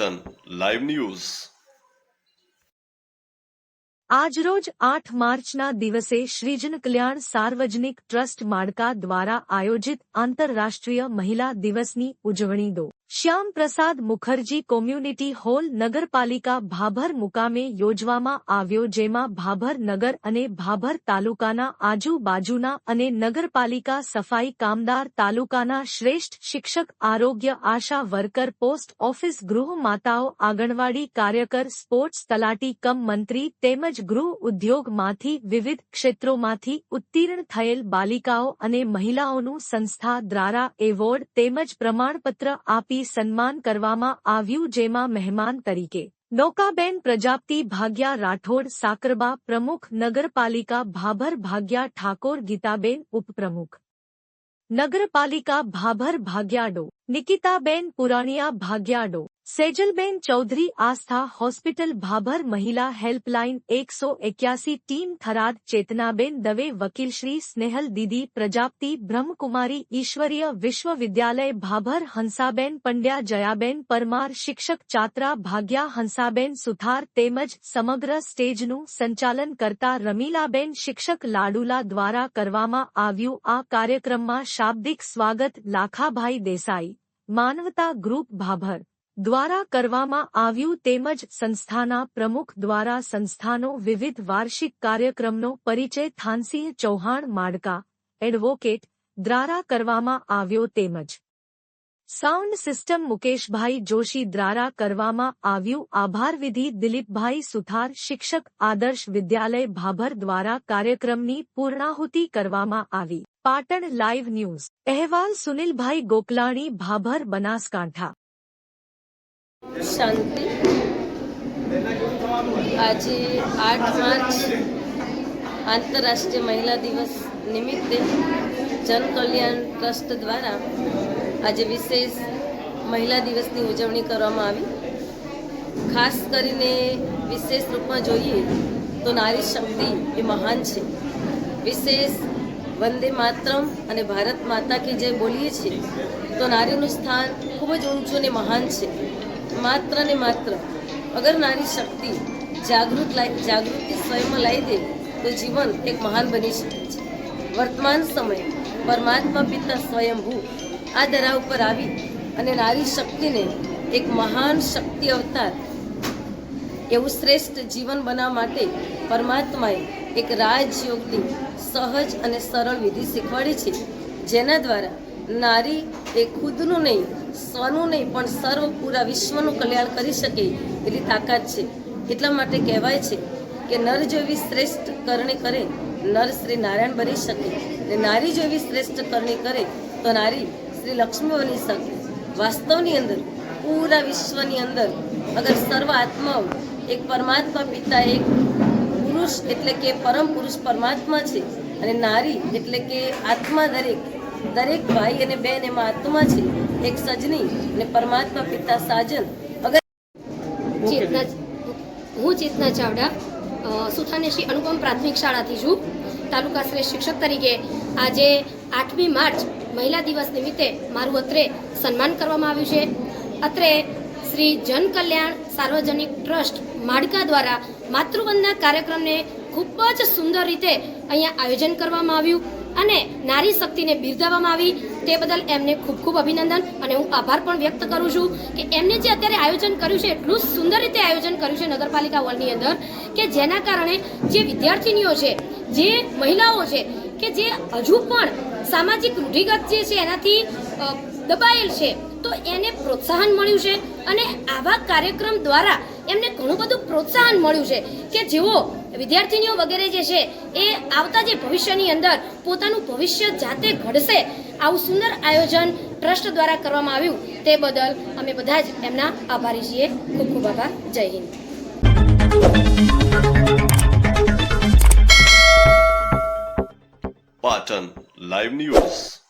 Live news આજરોજ આઠ માર્ચના દિવસે શ્રીજન કલ્યાણ સાર્વજનિક ટ્રસ્ટ માળકા દ્વારા આયોજિત આંતરરાષ્ટ્રીય મહિલા દિવસની ઉજવણી દો. શ્યામ પ્રસાદ મુખર્જી કોમ્યુનિટી હોલ નગરપાલિકા ભાભર મુકામે યોજવામાં આવ્યો જેમાં ભાભર નગર અને ભાભર તાલુકાના આજુબાજુના અને નગરપાલિકા સફાઈ કામદાર તાલુકાના શ્રેષ્ઠ શિક્ષક આરોગ્ય આશા વર્કર પોસ્ટ ઓફિસ ગૃહ માતાઓ આંગણવાડી કાર્યકર સ્પોર્ટ્સ તલાટી કમ મંત્રી તેમજ ગૃહ ઉદ્યોગમાંથી વિવિધ ક્ષેત્રોમાંથી ઉત્તીર્ણ થયેલ બાલિકાઓ અને મહિલાઓનું સંસ્થા દ્વારા એવોર્ડ તેમજ પ્રમાણપત્ર આપી સન્માન કરવામાં આવ્યું, જેમાં મહેમાન તરીકે નૌકાબેન પ્રજાપતિ ભાગ્યા રાઠોડ, સાકરબા પ્રમુખ, નગરપાલિકા ભાભર ભાગ્યા ઠાકોર, ગીતાબેન ઉપપ્રમુખ. નગરપાલિકા ભાભર ભાગ્યાડો નિકિતાબેન પુરાણિયા ભાગ્યાડો સેજલબેન ચૌધરી આસ્થા હોસ્પિટલ ભાભર મહિલા હેલ્પલાઇન એકસો એક્યાસી ટીમ થરાદ ચેતનાબેન દવે વકીલશ્રી સ્નેહલ દીદી પ્રજાપતિ બ્રહ્મકુમારી ઈશ્વરીય વિશ્વવિદ્યાલય ભાભર હંસાબેન પંડ્યા જયાબેન પરમાર શિક્ષક ચાત્રા ભાગ્યા હંસાબેન સુથાર તેમજ સમગ્ર સ્ટેજનું સંચાલન કરતા રમીલાબેન શિક્ષક લાડુલા દ્વારા કરવામાં આવ્યું. આ કાર્યક્રમમાં શાબ્દિક સ્વાગત લાખાભાઈ દેસાઈ, માનવતા ગ્રુપ ભાભર દ્વારા કરવામાં આવ્યું તેમજ સંસ્થાના પ્રમુખ દ્વારા સંસ્થાનો વિવિધ વાર્ષિક કાર્યક્રમનો પરિચય થાનસિંહ ચૌહાણ માડકા એડવોકેટ દ્વારા કરવામાં આવ્યો તેમજ સાઉન્ડ સિસ્ટમ મુકેશભાઈ જોશી દ્વારા કરવામાં આવ્યું આભાર વિધિ દિલીપભાઈ સુથાર શિક્ષક આદર્શ વિદ્યાલય ભાભર દ્વારા કાર્યક્રમની પૂર્ણાહુતિ કરવામાં આવી. Patan live news. અહેવાલ સુનિલભાઈ ગોકલાણી, ભાભર બનાસકાંઠા. શાંતિ. આજે આઠ માર્ચ, આંતરરાષ્ટ્રીય મહિલા દિવસ નિમિત્તે જનકલ્યાણ ટ્રસ્ટ દ્વારા આજે વિશેષ મહિલા દિવસની ઉજવણી કરવામાં આવી. ખાસ કરીને વિશેષ રૂપમાં જોઈએ તો નારી શક્તિ એ મહાન છે. વિશેષ વંદે માતરમ અને ભારત માતા કી જે બોલીએ છીએ તો નારીનું સ્થાન ખૂબ જ ઊંચું અને મહાન છે. માત્ર ને માત્ર અગર નારી શક્તિ જાગૃત લાઈ જાગૃતિ સ્વયંમાં લાવી દે, તો જીવન એક મહાન બની શકે છે. વર્તમાન સમયે પરમાત્મા પિતા સ્વયંભૂ આ દરા ઉપર આવી અને નારી શક્તિને એક મહાન શક્તિ અવતાર એવું શ્રેષ્ઠ જીવન બનાવવા માટે પરમાત્માએ એક રાજયોગની સહજ અને સરળ વિધિ શીખવાડી છે, જેના દ્વારા નારી એ ખુદનું નહીં સ્વનું નહીં, પણ સર્વ પૂરા વિશ્વનું કલ્યાણ કરી શકે એવી તાકાત છે. એટલા માટે કહેવાય છે કે નર જેવી શ્રેષ્ઠ કરણી કરે, નર શ્રી નારાયણ બની શકે અને નારી જેવી શ્રેષ્ઠ કરણી કરે તો નારી શ્રી લક્ષ્મી બની શકે વાસ્તવની અંદર, પૂરા વિશ્વની અંદર અગર સર્વ આત્માઓ એક પરમાત્મા પિતા, એક પુરુષ એટલે કે પરમ પુરુષ પરમાત્મા છે અને નારી એટલે કે આત્મા દરેક દરેક ભાઈ અને બેન એમાં આત્મા છે એક સજની અને પરમાત્મા પિતા સાજન. અગર ચેતના હું ચેતના ચાવડા સુથાને શ્રી અનુપમ પ્રાથમિક શાળાથી છું. તાલુકા શ્રેષ્ઠ શિક્ષક તરીકે આજે આઠમી માર્ચ મહિલા દિવસ નિમિત્તે મારું અત્રે સન્માન કરવામાં આવ્યું છે. અત્રે શ્રી જન કલ્યાણ સાર્વજનિક ટ્રસ્ટ માડકા દ્વારા માતૃવંદના કાર્યક્રમને ખૂબ જ સુંદર રીતે અહીંયા આયોજન કરવામાં આવ્યું. અને નારી શક્તિને બિરદાવવામાં આવી. તે બદલ એમને ખૂબ ખૂબ અભિનંદન અને હું આભાર પણ વ્યક્ત કરું છું કે એમને જે અત્યારે આયોજન કર્યું છે, એટલું સુંદર રીતે આયોજન કર્યું છે નગરપાલિકા હોલની અંદર કે જેના કારણે જે વિદ્યાર્થીનીઓ છે, જે મહિલાઓ છે, કે જે હજુ પણ સામાજિક રૂઢિગત જે છે એનાથી દબાયેલ છે, તો એને પ્રોત્સાહન મળ્યું છે અને આવા કાર્યક્રમ દ્વારા એમને ઘણું બધું પ્રોત્સાહન મળ્યું છે કે જેઓ વિદ્યાર્થીનીઓ વગેરે જે છે, એ આવતા જે ભવિષ્યની અંદર પોતાનું ભવિષ્ય જાતે ઘડશે, આવું સુંદર આયોજન ટ્રસ્ટ દ્વારા કરવામાં આવ્યું તે બદલ અમે બધા જ એમના આભારી છીએ. ખૂબ ખૂબ આભાર. જય હિન્દ. Patan live news.